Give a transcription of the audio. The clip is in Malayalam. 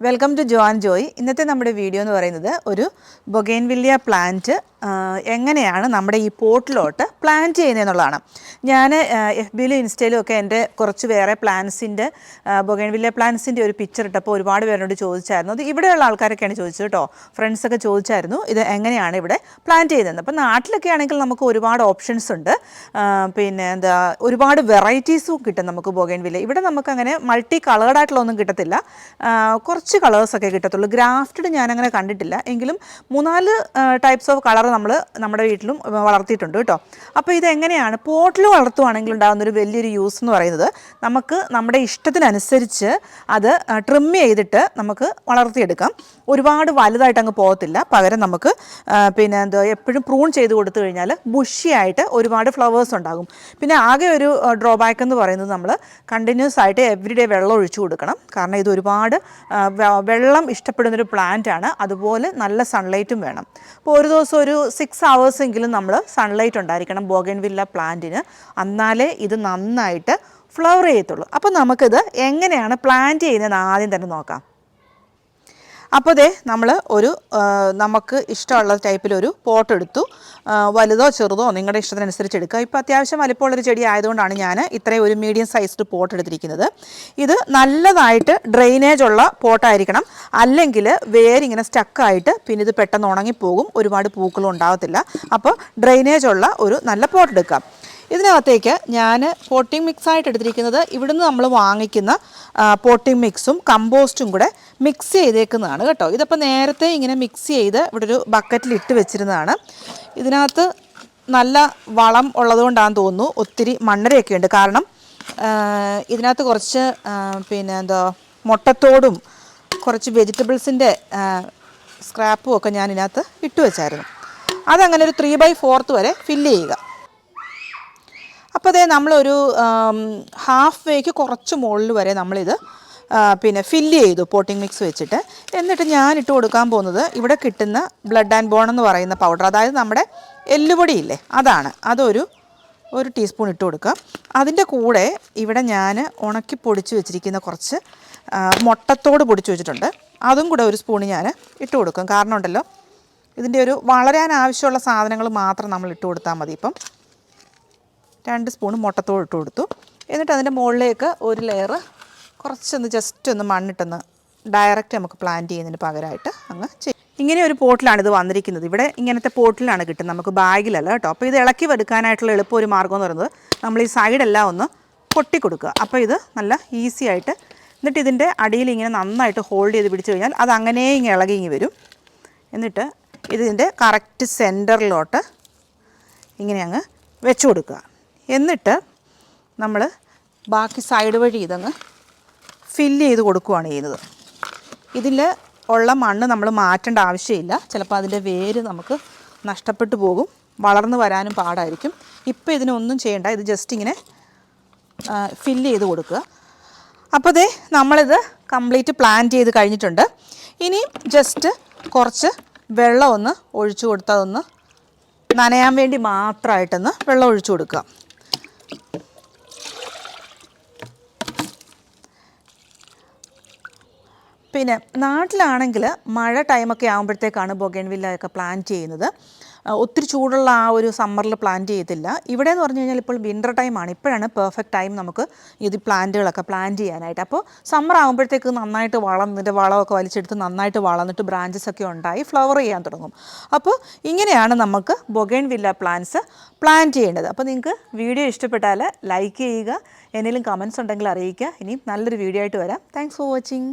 വെൽക്കം ടു ജോൺ ജോയ് ഇന്നത്തെ നമ്മുടെ വീഡിയോ എന്ന് പറയുന്നത് ഒരു ബൊഗേൻവില്ലിയ പ്ലാന്റ് എങ്ങനെയാണ് നമ്മുടെ ഈ പോട്ടിലോട്ട് പ്ലാൻ ചെയ്യുന്നതെന്നുള്ളതാണ്. ഞാൻ എഫ് ബിയിലും ഇൻസ്റ്റയിലും ഒക്കെ എന്റെ കുറച്ച് വേറെ പ്ലാൻസിന്റെ ബൊഗൈൻവില്ലിയ പ്ലാൻസിന്റെ ഒരു പിക്ചർ ഇട്ടപ്പോൾ ഒരുപാട് പേരോട് ചോദിച്ചായിരുന്നു. അത് ഇവിടെയുള്ള ആൾക്കാരൊക്കെയാണ് ചോദിച്ചത് കേട്ടോ. ഫ്രണ്ട്സൊക്കെ ചോദിച്ചായിരുന്നു ഇത് എങ്ങനെയാണ് ഇവിടെ പ്ലാൻ ചെയ്യുന്നത് അപ്പോൾ നാട്ടിലൊക്കെ ആണെങ്കിൽ നമുക്ക് ഒരുപാട് ഓപ്ഷൻസ് ഉണ്ട്. പിന്നെ എന്താ ഒരുപാട് വെറൈറ്റീസും കിട്ടും നമുക്ക് ബൊഗൈൻവില്ല. ഇവിടെ നമുക്ക് അങ്ങനെ മൾട്ടി കളേർഡ് ഒന്നും കിട്ടത്തില്ല കുറച്ച് കളേഴ്സൊക്കെ കിട്ടത്തുള്ളൂ. ഗ്രാഫ്റ്റഡ് ഞാനങ്ങനെ കണ്ടിട്ടില്ല. എങ്കിലും മൂന്നാൽ ടൈപ്സ് ഓഫ് കളർ നമ്മൾ നമ്മുടെ വീട്ടിലും വളർത്തിയിട്ടുണ്ട് കേട്ടോ. അപ്പോൾ ഇതെങ്ങനെയാണ് പോട്ടിൽ വളർത്തുവാണെങ്കിൽ ഉണ്ടാകുന്ന ഒരു വലിയൊരു യൂസ് എന്ന് പറയുന്നത് നമുക്ക് നമ്മുടെ ഇഷ്ടത്തിനനുസരിച്ച് അത് ട്രിം ചെയ്തിട്ട് നമുക്ക് വളർത്തിയെടുക്കാം. ഒരുപാട് വലുതായിട്ട് അങ്ങ് പോകത്തില്ല. പകരം നമുക്ക് പിന്നെ എന്താ എപ്പോഴും പ്രൂൺ ചെയ്ത് കൊടുത്തു കഴിഞ്ഞാൽ ബുഷിയായിട്ട് ഒരുപാട് ഫ്ലവേഴ്സ് ഉണ്ടാകും. പിന്നെ ആകെ ഒരു ഡ്രോബാക്ക് എന്ന് പറയുന്നത് നമ്മൾ കണ്ടിന്യൂസ് ആയിട്ട് എവറി ഡേ വെള്ളം ഒഴിച്ചു കൊടുക്കണം. കാരണം ഇത് ഒരുപാട് വെള്ളം ഇഷ്ടപ്പെടുന്നൊരു പ്ലാന്റ് ആണ്. അതുപോലെ നല്ല സൺലൈറ്റും വേണം. അപ്പോൾ ഒരു ദിവസം ഒരു സിക്സ് അവേഴ്സ് എങ്കിലും നമ്മൾ സൺലൈറ്റ് ഉണ്ടായിരിക്കണം ബോഗൻവില്ല പ്ലാന്റിന് എന്നാലേ ഇത് നന്നായിട്ട് ഫ്ലവർ ചെയ്യത്തുള്ളൂ. അപ്പോൾ നമുക്കിത് എങ്ങനെയാണ് പ്ലാന്റ് ചെയ്യുന്നതെന്ന് ആദ്യം തന്നെ നോക്കാം. അപ്പോൾ ദേ നമ്മൾ ഒരു നമുക്ക് ഇഷ്ടമുള്ള ടൈപ്പിലൊരു പോട്ട് എടുത്തു. വലുതോ ചെറുതോ നിങ്ങളുടെ ഇഷ്ടത്തിനനുസരിച്ച് എടുക്കുക. ഇപ്പോൾ അത്യാവശ്യം വലിപ്പമുള്ളൊരു ചെടി ആയതുകൊണ്ടാണ് ഞാൻ ഇത്രയും ഒരു മീഡിയം സൈസ്ഡ് പോട്ട് എടുത്തിരിക്കുന്നത്. ഇത് നല്ലതായിട്ട് ഡ്രെയിനേജ് ഉള്ള പോട്ടായിരിക്കണം അല്ലെങ്കിൽ വേരിങ്ങനെ സ്റ്റക്കായിട്ട് പിന്നെ ഇത് പെട്ടെന്ന് ഉണങ്ങിപ്പോകും. ഒരുപാട് പൂക്കളും ഉണ്ടാകത്തില്ല അപ്പോൾ ഡ്രെയിനേജ് ഉള്ള ഒരു നല്ല പോട്ട് എടുക്കാം. ഇതിനകത്തേക്ക് ഞാൻ പോട്ടിംഗ് മിക്സായിട്ട് എടുത്തിരിക്കുന്നത് ഇവിടുന്ന് നമ്മൾ വാങ്ങിക്കുന്ന പോട്ടിംഗ് മിക്സും കമ്പോസ്റ്റും കൂടെ മിക്സ് ചെയ്തേക്കുന്നതാണ് കേട്ടോ. ഇതിപ്പോൾ നേരത്തെ ഇങ്ങനെ മിക്സ് ചെയ്ത് ഇവിടെ ഒരു ബക്കറ്റിൽ ഇട്ട് വെച്ചിരുന്നതാണ്. ഇതിനകത്ത് നല്ല വളം ഉള്ളതുകൊണ്ടാണെന്ന് തോന്നുന്നു. ഒത്തിരി മണ്ണരയൊക്കെ ഉണ്ട്. കാരണം ഇതിനകത്ത് കുറച്ച് പിന്നെ എന്തോ മുട്ടത്തോടും കുറച്ച് വെജിറ്റബിൾസിന്റെ സ്ക്രാപ്പും ഒക്കെ ഞാൻ ഇതിനകത്ത് ഇട്ട് വെച്ചായിരുന്നു. അതങ്ങനെ ഒരു ത്രീ ബൈ ഫോർത്ത് വരെ ഫില്ല് ചെയ്യുക. അപ്പോൾ അതേ നമ്മളൊരു ഹാഫ് വേക്ക് കുറച്ച് മുകളിൽ വരെ നമ്മളിത് പിന്നെ ഫില്ല് ചെയ്തു പോട്ടിംഗ് മിക്സ് വെച്ചിട്ട്. എന്നിട്ട് ഞാൻ ഇട്ട് കൊടുക്കാൻ പോകുന്നത് ഇവിടെ കിട്ടുന്ന ബ്ലഡ് ആൻഡ് ബോൺ എന്ന് പറയുന്ന പൗഡർ അതായത് നമ്മുടെ എല്ലുപൊടി ഇല്ലേ അതാണ്. അതൊരു ഒരു ടീസ്പൂൺ ഇട്ട് കൊടുക്കാം. അതിന്റെ കൂടെ ഇവിടെ ഞാൻ ഉണക്കി പൊടിച്ച് വെച്ചിരിക്കുന്ന കുറച്ച് മുട്ടത്തോട് പൊടിച്ച് വെച്ചിട്ടുണ്ട്. അതും കൂടെ ഒരു സ്പൂൺ ഞാൻ ഇട്ട് കൊടുക്കും. കാരണം ഉണ്ടല്ലോ ഇതിന്റെ ഒരു വളരാൻ ആവശ്യമുള്ള സാധനങ്ങൾ മാത്രം നമ്മൾ ഇട്ട് കൊടുത്താൽ മതി ഇപ്പം. രണ്ട് സ്പൂൺ മുട്ടത്തോട് ഇട്ട് കൊടുത്തു. എന്നിട്ട് അതിന്റെ മുകളിലേക്ക് ഒരു ലെയർ കുറച്ചൊന്ന് ജസ്റ്റ് ഒന്ന് മണ്ണിട്ടൊന്ന് ഡയറക്റ്റ് നമുക്ക് പ്ലാന്റ് ചെയ്യുന്നതിന് പകരമായിട്ട് അങ്ങ് ചെയ്യും ഇങ്ങനെ ഒരു പോട്ടിലാണ് ഇത് വന്നിരിക്കുന്നത്. ഇവിടെ ഇങ്ങനത്തെ പോട്ടിലാണ് കിട്ടുന്നത്. നമുക്ക് ബാഗിലല്ല കേട്ടോ. അപ്പോൾ ഇത് ഇളക്കി വെടുക്കാനായിട്ടുള്ള എളുപ്പം ഒരു മാർഗം എന്ന് പറയുന്നത് നമ്മൾ ഈ സൈഡെല്ലാം ഒന്ന് പൊട്ടി കൊടുക്കുക. അപ്പോൾ ഇത് നല്ല ഈസി ആയിട്ട് എന്നിട്ട് ഇതിന്റെ അടിയിൽ ഇങ്ങനെ നന്നായിട്ട് ഹോൾഡ് ചെയ്ത് പിടിച്ചു കഴിഞ്ഞാൽ അത് അങ്ങനെ ഇങ്ങനെ ഇളകി ഇങ്ങ് വരും. എന്നിട്ട് ഇതിന്റെ കറക്റ്റ് സെന്ററിലോട്ട് ഇങ്ങനെ അങ്ങ് വെച്ചു കൊടുക്കുക. എന്നിട്ട് നമ്മൾ ബാക്കി സൈഡ് വഴി ഇതങ്ങ് ഫില്ല് ചെയ്ത് കൊടുക്കുകയാണ് ചെയ്യുന്നത്. ഇതിൽ ഉള്ള മണ്ണ് നമ്മൾ മാറ്റേണ്ട ആവശ്യമില്ല. ചിലപ്പോൾ അതിന്റെ വേര് നമുക്ക് നഷ്ടപ്പെട്ടു പോകും. വളർന്നു വരാനും പാടായിരിക്കും. ഇപ്പോൾ ഇതിനൊന്നും ചെയ്യേണ്ട. ഇത് ജസ്റ്റ് ഇങ്ങനെ ഫില്ല് ചെയ്ത് കൊടുക്കുക. അപ്പോൾ ദേ നമ്മളിത് കംപ്ലീറ്റ് പ്ലാൻ ചെയ്ത് കഴിഞ്ഞിട്ടുണ്ട്. ഇനിയും ജസ്റ്റ് കുറച്ച് വെള്ളം ഒന്ന് ഒഴിച്ചു കൊടുത്താൽ ഒന്ന് നനയാൻ വേണ്ടി മാത്രമായിട്ടൊന്ന് വെള്ളം ഒഴിച്ചു കൊടുക്കുക. പിന്നെ നാട്ടിലാണെങ്കിൽ മഴ ടൈമൊക്കെ ആകുമ്പോഴത്തേക്കാണ് ബൊഗൻവില്ലയൊക്കെ പ്ലാൻ ചെയ്യുന്നത്. ഒത്തിരി ചൂടുള്ള ആ ഒരു സമ്മറിൽ പ്ലാൻ ചെയ്യത്തില്ല. ഇവിടെ എന്ന് പറഞ്ഞു കഴിഞ്ഞാൽ ഇപ്പോൾ വിന്റർ ടൈമാണ്. ഇപ്പോഴാണ് പെർഫെക്റ്റ് ടൈം നമുക്ക് ഇത് പ്ലാന്റുകളൊക്കെ പ്ലാൻ ചെയ്യാനായിട്ട്. അപ്പോൾ സമ്മർ ആകുമ്പോഴത്തേക്ക് നന്നായിട്ട് വളർന്നിട്ട് വളമൊക്കെ വലിച്ചെടുത്ത് നന്നായിട്ട് വളർന്നിട്ട് ബ്രാഞ്ചസ് ഒക്കെ ഉണ്ടായി ഫ്ലവർ ചെയ്യാൻ തുടങ്ങും. അപ്പോൾ ഇങ്ങനെയാണ് നമുക്ക് ബൊഗേൺ വില്ല പ്ലാന്റ്സ് പ്ലാൻ ചെയ്യേണ്ടത്. അപ്പോൾ നിങ്ങൾക്ക് വീഡിയോ ഇഷ്ടപ്പെട്ടാൽ ലൈക്ക് ചെയ്യുക എന്തെങ്കിലും കമൻസ് ഉണ്ടെങ്കിൽ അറിയിക്കുക. ഇനിയും നല്ലൊരു വീഡിയോ ആയിട്ട് വരാം. Thanks for watching.